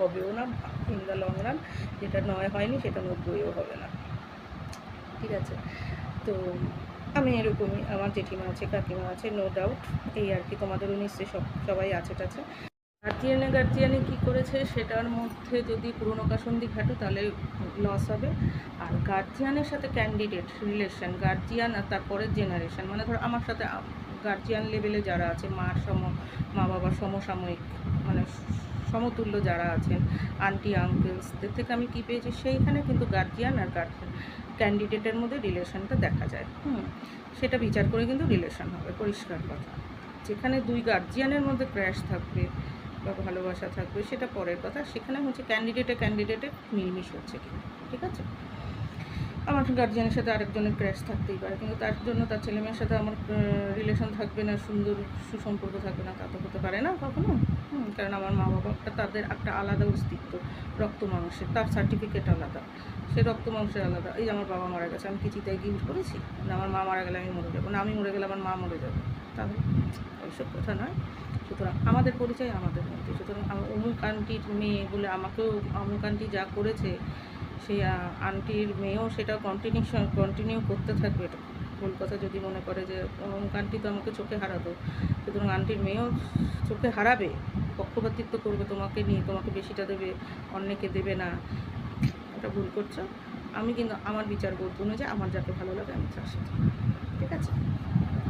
হবেও না in the long run যেটা নয় হয়নি সেটা নব্বইও হবে না। ঠিক আছে? তো আমি এরকমই, আমার জেঠিমা আছে, কাকিমা আছে নো ডাউট এই আর কি, তোমাদেরও নিশ্চয়ই সব, সবাই আছে টাছে। গার্জিয়ানে গার্জিয়ানে কী করেছে সেটার মধ্যে যদি পুরনো কাসন্দি ঘাটো তাহলে লস হবে। আর গার্জিয়ানের সাথে ক্যান্ডিডেট রিলেশন গার্জিয়ান আর তারপরে জেনারেশন মানে ধরো আমার সাথে, গার্জিয়ান লেভেলে যারা আছে, মার সম, মা বাবার সমসাময়িক মানে সমতুল্য যারা আছেন আন্টি আঙ্কেলসদের থেকে আমি কী পেয়েছি? সেইখানে কিন্তু গার্জিয়ান আর গার্জিয়ান ক্যান্ডিডেটের মধ্যে রিলেশনটা দেখা যায়। হুম, সেটা বিচার করে কিন্তু রিলেশন হবে, পরিষ্কার কথা। যেখানে দুই গার্জিয়ানের মধ্যে ক্র্যাশ থাকবে বা ভালোবাসা থাকবে, সেটা পরের কথা। সেখানে হচ্ছে ক্যান্ডিডেটে ক্যান্ডিডেটে মিলমিশ হচ্ছে কি ঠিক আছে? আমার গার্জিয়ানের সাথে আরেকজনের ক্র্যাশ থাকতেই পারে, কিন্তু তার জন্য তার ছেলে মেয়ের সাথে আমার রিলেশন থাকবে না, সুন্দর সুসম্পর্ক থাকবে না, তা তো হতে পারে না কখনো। কারণ আমার মা বাবাটা তাদের একটা আলাদা অস্তিত্ব, রক্ত মাংসের, তার সার্টিফিকেট আলাদা, সে রক্ত মাংসের আলাদা। এই আমার বাবা মারা গেছে, আমি কি চিতায় গিফট করেছি? না, আমার মা মারা গেলে আমি মরে যাব। না, আমি মরে গেলে আমার মা মরে যাবে। তাহলে ওইসব কথা নয়। সুতরাং আমাদের পরিচয় আমাদের মধ্যে। সুতরাং অমুক আন্টির মেয়ে বলে আমাকেও অমুক আন্টি যা করেছে সেই আন্টির মেয়েও সেটা কন্টিনিউশন কন্টিনিউ করতে থাকবে ভুল কথা যদি মনে করে যে অমুক আন্টি তো আমাকে চোখে হারাতো। সুতরাং আন্টির মেয়েও চোখে হারাবে, পক্ষপাতিত্ব করবে তোমাকে নিয়ে, তোমাকে বেশিটা দেবে, অন্যকে দেবে না। এটা ভুল করছ। আমি কিন্তু আমার বিচার বোধ অনুযায়ী আমার যাকে ভালো লাগে আমি সাথে। ঠিক আছে?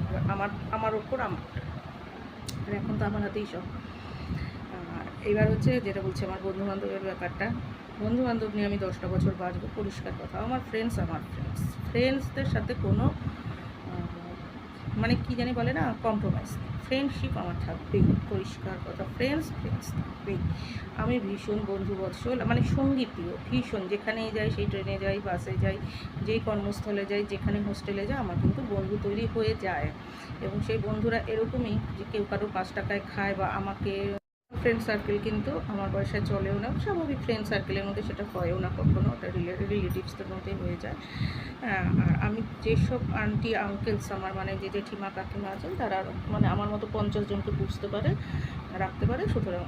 এবার আমার আমার ওপর আমার। এখন তো আমার হাতেই সব। আর এইবার হচ্ছে যেটা বলছি, আমার বন্ধু বান্ধবের ব্যাপারটা। বন্ধু বান্ধব নিয়ে আমি দশটা বছর বাঁচবো, পরিষ্কার কথা। আমার ফ্রেন্ডস আমার ফ্রেন্ডস ফ্রেন্ডসদের সাথে কোনো মানে কি জানি বলে না কম্প্রোমাইজ ফ্রেন্ডশিপ আমার থাকবেই, পরিষ্কার কথা। ফ্রেন্ডস ফ্রেন্ডস থাকবেই। আমি ভীষণ বন্ধু বৎসল মানে সঙ্গী প্রিয়, ভীষণ। যেখানেই যাই, সেই ট্রেনে যাই, বাসে যাই, যেই কর্মস্থলে যাই, যেখানে হোস্টেলে যাই, আমার কিন্তু বন্ধু তৈরি হয়ে যায়। এবং সেই বন্ধুরা এরকমই যে কেউ কারও পাঁচ টাকায় খায় বা আমাকে ফ্রেন্ড সার্কেল কিন্তু আমার বয়সায় চলেও না। স্বাভাবিক ফ্রেন্ড সার্কেলের মধ্যে সেটা হয়ও না কখনো। ওটা রিলেটিভসদের মধ্যেই হয়ে যায়। আর আমি যেসব আন্টি আঙ্কেলস আমার মানে যে জেঠিমা, কাকিমা আছেন, তারা মানে আমার মতো পঞ্চাশ জনকে বুঝতে পারে, রাখতে পারে। সুতরাং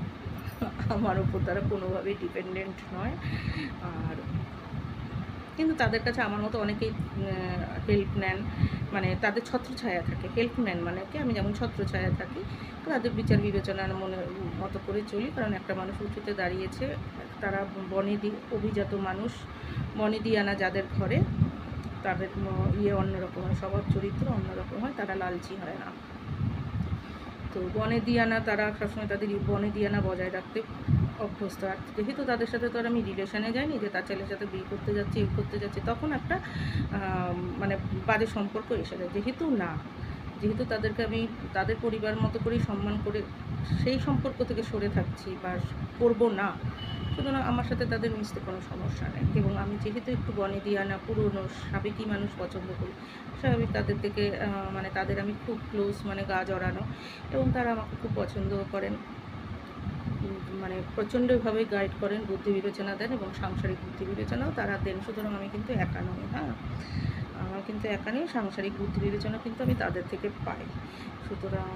আমার উপর তারা কোনোভাবেই ডিপেন্ডেন্ট নয়। আর কিন্তু তাদের কাছে আমার মতো অনেকেই হেল্প নেন মানে তাদের ছত্রছায়া থাকে হেল্প নেন মানে কি আমি যেমন ছত্রছায়া থাকি তাদের বিচার বিবেচনার মনে, মতো করে চলি, কারণ একটা মানুষ উঁচুতে দাঁড়িয়েছে, তারা বনেদি অভিজাত মানুষ বনেদিয়ানা যাদের ঘরে, তাদের ইয়ে অন্যরকম হয়, স্বভাব চরিত্র অন্যরকম হয়, তারা লালচি হয় না। তো বনে দিয়ানা তারা সবসময় তাদের বনে দিয়ানা বজায় রাখতে অভ্যস্ত আর যেহেতু তাদের সাথে তো আর আমি রিলেশনে যাইনি, যে তার ছেলের সাথে বিয়ে করতে যাচ্ছি, এই করতে যাচ্ছি, তখন একটা মানে বাজে সম্পর্ক এসে যায়। যেহেতু না, যেহেতু তাদেরকে আমি তাদের পরিবার মতো করেই সম্মান করে সেই সম্পর্ক থেকে সরে থাকছি বা করব না, সুতরাং আমার সাথে তাদের মিশতে কোনো সমস্যা নেই। এবং আমি যেহেতু একটু বনে দিয়ানা, পুরনো সাবেকি মানুষ পছন্দ করি, স্বাভাবিক তাদের থেকে মানে তাদের আমি খুব ক্লোজ মানে গা জড়ানো, এবং তারা আমাকে খুব পছন্দও করেন। মানে প্রচণ্ডভাবে গাইড করেন বুদ্ধি বিবেচনা দেন এবং সাংসারিক বুদ্ধি বিবেচনাও তারা দেন। সুতরাং আমি কিন্তু একা নই হ্যাঁ? আমার কিন্তু একা নেই, সাংসারিক বুদ্ধি বিবেচনা কিন্তু আমি তাদের থেকে পাই। সুতরাং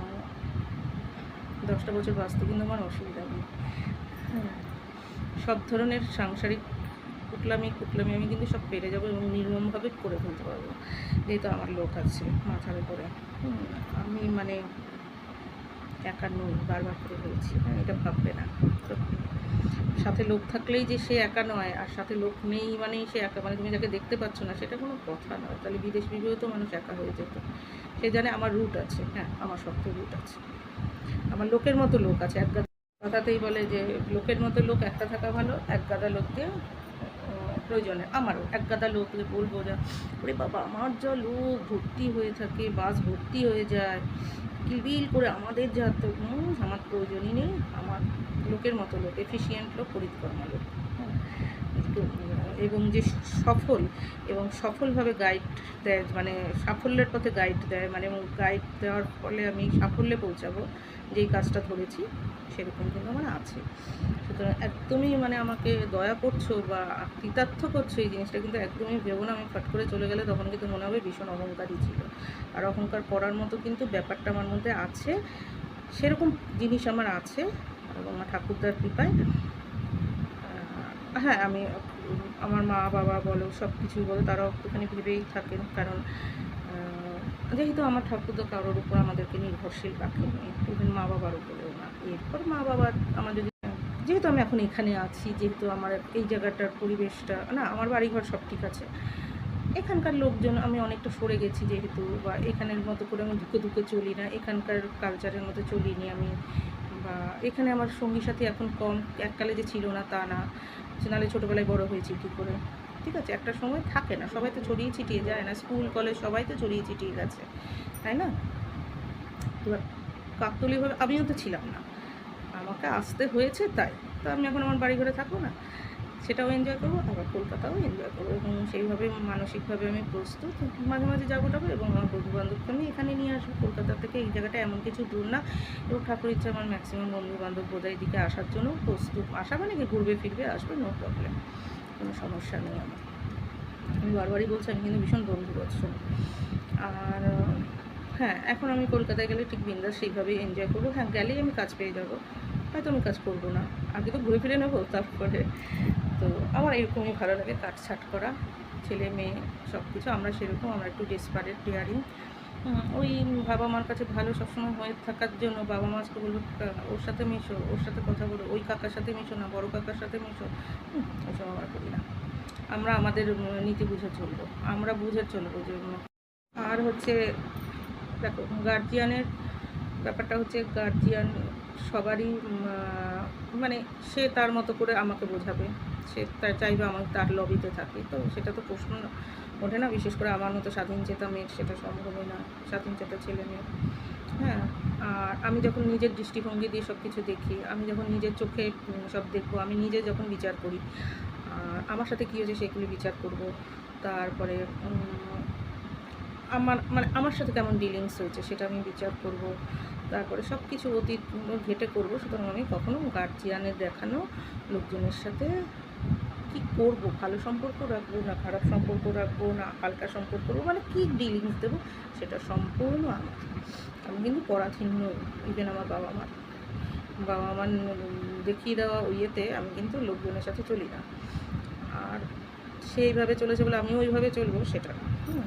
দশটা বছর বাঁচতে কিন্তু আমার অসুবিধা নেই। হ্যাঁ। সব ধরনের সাংসারিক কুটলামি কুটলামি আমি কিন্তু সব পেরে যাব এবং নির্মমভাবে করে ফেলতে পারব। যেহেতু আমার লোক আছে মাথার উপরে। আমি মানে একা নই, বারবার করে বলছি। হ্যাঁ এটা ভাববে না। সাথে লোক থাকলেই যে সে একা নয়, আর সাথে লোক নেই মানেই সে একা। মানে তুমি যাকে দেখতে পাচ্ছ না, সেটা কোনো কথা নয়। তাহলে বিদেশ বিভূত মানুষ একা হয়ে যেত। সে জানে আমার রুট আছে। হ্যাঁ আমার শক্ত রুট আছে। আমার লোকের মতো লোক আছে। এক গাদা কথাতেই বলে যে, লোকের মতো লোক একটা থাকা ভালো, এক গাদা লোক দিয়ে প্রয়োজনে আমারও। এক গাদা লোক বলব যা, ওরে বাবা, আমার যা লোক ভর্তি হয়ে থাকে, বাস ভর্তি হয়ে যায় কিলবিল করে আমাদের যা উম, আমার প্রয়োজনই নেই আমার লোকের মতো লোক এফিসিয়েন্ট লোক পরিকর্মা লোক। এবং যে সফল এবং সফলভাবে গাইড দেয় মানে সাফল্যের পথে গাইড দেয় মানে গাইড দেওয়ার ফলে আমি সাফল্যে পৌঁছাবো, যেই কাজটা ধরেছি, সেরকম কিন্তু আমার আছে। সুতরাং একদমই মানে আমাকে দয়া করছ বা কৃতার্থ করছ এই জিনিসটা কিন্তু একদমই ভেবো না, আমি ফট করে চলে গেলে তখন কিন্তু মনে হবে ভীষণ অহংকারী ছিল। আর অহংকার করার মতো কিন্তু ব্যাপারটা আমার মধ্যে আছে, সেরকম জিনিস আমার আছে, এবং আমার ঠাকুরদার কৃপায়। হ্যাঁ আমি আমার মা, বাবা বলো, সব কিছুই বলো, তারাও একটুখানি ভেবেই থাকেন। কারণ যেহেতু আমার ঠাকুর তো কারোর উপর আমাদেরকে নির্ভরশীল রাখেনি ইভেন মা বাবার উপরেও না। এরপর মা বাবা যদি, যেহেতু আমি এখন এখানে আছি, যেহেতু আমার এই জায়গাটার পরিবেশটা, না, আমার বাড়িঘর সব ঠিক আছে। এখানকার লোকজন, আমি অনেকটা সরে গেছি যেহেতু, বা এখানের মতো করে আমি ঢুকে ঢুকে চলি না, এখানকার কালচারের মতো চলিনি আমি। এখানে আমার সঙ্গী সাথী এখন কম, এককালে যে ছিল না তা না। নাহলে ছোটোবেলায় বড় হয়েছি কী করে? ঠিক আছে, একটা সময় থাকে না, সবাই তো ছড়িয়ে ছিটিয়ে যায় না, স্কুল, কলেজ সবাই তো ছড়িয়ে ছিটিয়ে গেছে, তাই না? এবার কাকতলিভাবে আমিও তো ছিলাম না। আমাকে আসতে হয়েছে তাই, তো আমি এখন আমার বাড়ি ঘরে থাকব না। সেটাও এনজয় করব আবার কলকাতাও এনজয় করব এবং সেইভাবে মানসিকভাবে আমি প্রস্তুত। মাঝে মাঝে যাব টাবো এবং আমার বন্ধু বান্ধবকে আমি এখানে নিয়ে আসব। কলকাতা থেকে এই জায়গাটা এমন কিছু দূর না এবং ঠাকুর ইচ্ছা আমার ম্যাক্সিমাম বন্ধু বান্ধব বোধহয় দিকে আসার জন্য প্রস্তুত। আসা মানে কি, ঘুরবে, ফিরবে, আসবে নো প্রবলেম কোনো সমস্যা নেই আমার। আমি বারবারই বলছি, আমি কিন্তু ভীষণ বন্ধু বৎসল আর হ্যাঁ এখন আমি কলকাতায় গেলে ঠিক বিন্দাস সেইভাবেই এনজয় করব। হ্যাঁ গেলেই আমি কাজ পেয়ে যাব। হয়তো আমি কাজ করব না। আগে তো ঘুরে ফিরে নেব, তারপরে তো আমার এরকমই ভালো লাগে কাটছাট করা, ছেলে মেয়ে সব কিছু আমরা সেরকম, আমরা একটু ডেসপারেট, ডিয়ারিং। ওই বাবা মার কাছে ভালো সবসময় হয়ে থাকার জন্য বাবা মা আজকে বলব ওর সাথে মিশো, ওর সাথে কথা বলো, ওই কাকার সাথে মিশো না, বড় কাকার সাথে মিশো। ওসব আমরা করি না। আমরা আমাদের নীতি বুঝে চলবো, আমরা বুঝে চলবো যে আর হচ্ছে, দেখো গার্জিয়ানের ব্যাপারটা হচ্ছে গার্জিয়ান সবারই মানে সে তার মতো করে আমাকে বোঝাবে, সে তার চাইবে আমার, তার লবিতে থাকে। তো সেটা তো প্রশ্ন ওঠে না, বিশেষ করে আমার মতো স্বাধীন চেতা মেয়ের সেটা সম্ভবই না, স্বাধীন চেতা ছেলে মেয়ে হ্যাঁ আর আমি যখন নিজের দৃষ্টিভঙ্গি দিয়ে সব কিছু দেখি, আমি যখন নিজের চোখে সব দেখব, আমি নিজে যখন বিচার করি আমার সাথে কী হয়েছে সেগুলি বিচার করব, তারপরে আমার মানে আমার সাথে কেমন ডিলিংস হয়েছে সেটা আমি বিচার করব, তারপরে সব কিছু অতীত ঘেটে করব, সুতরাং আমি কখনো গার্জিয়ানের দেখানো লোকজনের সাথে কি করব, ভালো সম্পর্ক রাখব না খারাপ সম্পর্ক রাখব না হালকা সম্পর্ক করব মানে কী ডিলিংস দেবো সেটা সম্পূর্ণ আমার। আমি কিন্তু পরাধীন নই ইভেন আমার বাবা মার বাবা মার দেখিয়ে দেওয়া ইয়েতে আমি কিন্তু লোকজনের সাথে চলি না। আর সেইভাবে চলেছে বলে আমিও ওইভাবে চলবো সেটা হুম।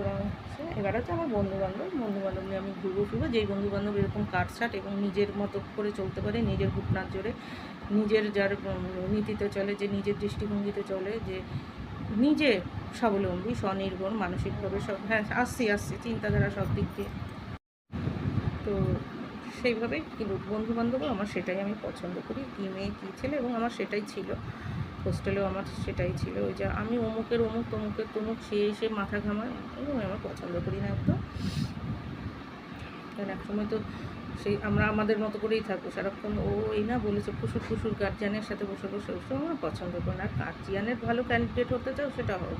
সুতরাং সে- এবার হচ্ছে আমার বন্ধু বান্ধব বন্ধু বান্ধব নিয়ে আমি ঘুরবো ফিরবো, যেই বন্ধু বান্ধব এরকম কাটছাট এবং নিজের মতো করে চলতে পারে, নিজের ঘুটনার জোরে, নিজের যার নীতিতে চলে, যে নিজের দৃষ্টিভঙ্গিতে চলে, যে নিজে স্বাবলম্বী, স্বনির্ভর, মানসিকভাবে সব হ্যাঁ আসছি আসছি, চিন্তাধারা সব দিক দিয়ে। তো সেইভাবেই কিন্তু বন্ধু বান্ধবও আমার সেটাই আমি পছন্দ করি, কী মেয়ে, কী ছেলে, এবং আমার সেটাই ছিল। হোস্টেলেও আমার সেটাই ছিল, ওই যে আমি অমুকের অমুক তমুকের তমুক, সে এসে মাথা ঘামায় আমি আমার পছন্দ করি না একদম। কারণ একসময় তো সেই আমরা আমাদের মতো করেই থাকব, সারাক্ষণ ও এই না বলেছে, ফুসুর ফুসুর গার্জিয়ানের সাথে বসে বসে ওসব আমার পছন্দ করে না। গার্জিয়ানের ভালো ক্যান্ডিডেট হতে চাও সেটা হবে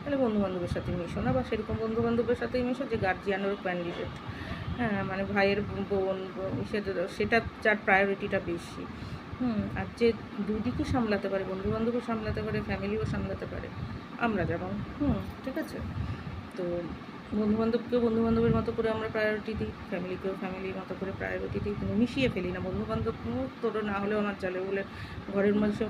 তাহলে বন্ধু বান্ধবের সাথে মিশো না, বা সেরকম বন্ধু বান্ধবের সাথেই মিশো যে গার্জিয়ানেরও ক্যান্ডিডেট হ্যাঁ মানে ভাইয়ের বোন সেটা যার প্রায়োরিটিটা বেশি। হুম, আর যে দুদিকে সামলাতে পারে বন্ধু বান্ধবও সামলাতে পারে ফ্যামিলিও সামলাতে পারে, আমরা যেমন, হুম, ঠিক আছে? তো বন্ধু বান্ধবকেও বন্ধু বান্ধবের মতো করে আমরা প্রায়োরিটি দিই ফ্যামিলিকেও ফ্যামিলির মতো করে প্রায়োরিটি দিই মিশিয়ে ফেলি না। বন্ধু বান্ধব তোরও না হলেও আমার চলে বলে ঘরের সব